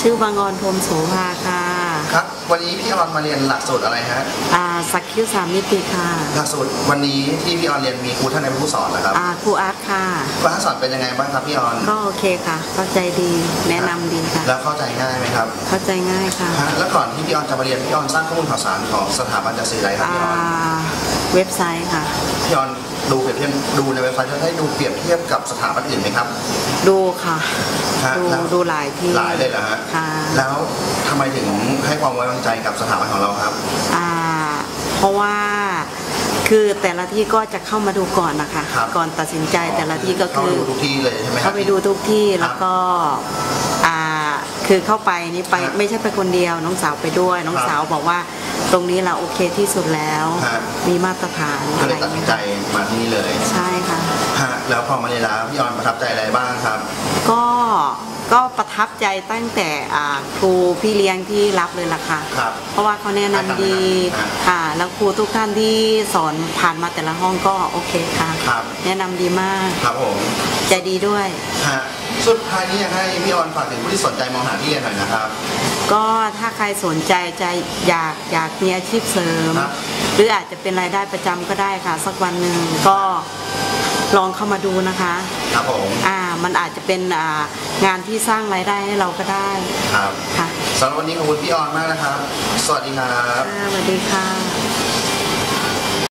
ชื่อบางออนพรหมโสภาค่ะครับ วันนี้พี่ออนมาเรียนหลักสูตรอะไรฮะอ่าสักคิ้วสามมิติค่ะ หลักสูตรวันนี้ที่พี่ออนเรียนมีครูท่านไหนเป็นผู้สอนนะครับอ่าครูอาร์ตค่ะคลาสสอนเป็นยังไงบ้างครับพี่ออนก็โอเคค่ะ เข้าใจดีแนะนำดีค่ะ แล้วเข้าใจง่ายไหมครับเข้าใจง่ายค่ะฮะแล้วก่อนที่พี่ออนจะมาเรียนพี่ออนสร้างข้อมูลข่าวสารของสถาบันจัดสื่ออะไรครับอ่าพี่ออนเว็บไซต์ค่ะ พี่ออนดูเปรียบเทียบดูในเว็บไซต์จะได้ดูเปรียบเทียบกับสถาบันอื่นไหมครับ ดูค่ะ ฮะดูแล้ว ดูหลายที่หลายเลยเหรอฮะค่ะแล้วทำไมถึงให้ความไว้วางใจกับสถาบันของเราครับ อ่าเพราะว่าคือแต่ละที่ก็จะเข้ามาดูก่อนนะคะ ครับ ก่อนตัดสินใจแต่ละที่ก็เข้าคือ ไปดูทุกที่เลยใช่ไหมครัเข้าบ ไปดูทุกที่ครับแล้วก็อ่าคือเข้าไปนี่ไปครับไม่ใช่ไปคนเดียว น้องสาวไปด้วย น้องครับสาวบอกว่าตรงนี้เราโอเคที่สุดแล้วฮะมีมาตรฐานก็อะเลไรยตัดสินใจมาที่นี่เลยใช่ค่ะ ฮะแล้วพอมาเรียนแล้วพี่ออนประทับใจอะไรบ้างครับ ก็ ก็ประทับใจตั้งแต่อ่าครูพี่เลี้ยงที่รับเลยล่ะค่ะ ครับ เพราะว่าเขาแนะนำดีครับค่ะ แล้วครูทุกท่านที่สอนผ่านมาแต่ละห้องก็โอเคค่ะ ครับ แนะนำดีมากครับผมใจดีด้วย ฮะสุดท้ายนี้อยากให้พี่ออนฝากถึงผู้ที่สนใจมองหาที่เรียนหน่อยนะครับ ก็ถ้าใครสนใจจะอยากอยากมีอาชีพเสริม ครับ หรืออาจจะเป็นรายได้ประจำก็ได้ค่ะ สักวันหนึ่งก็ ลองเข้ามาดูนะคะ ครับผมอ่ามันอาจจะเป็นอ่างานที่สร้างรายได้ให้เราก็ได้ครับค่ะสำหรับวันนี้ขอบคุณพี่ออนมากนะครับ สวัสดีครับค่ะสวัสดีค่ะ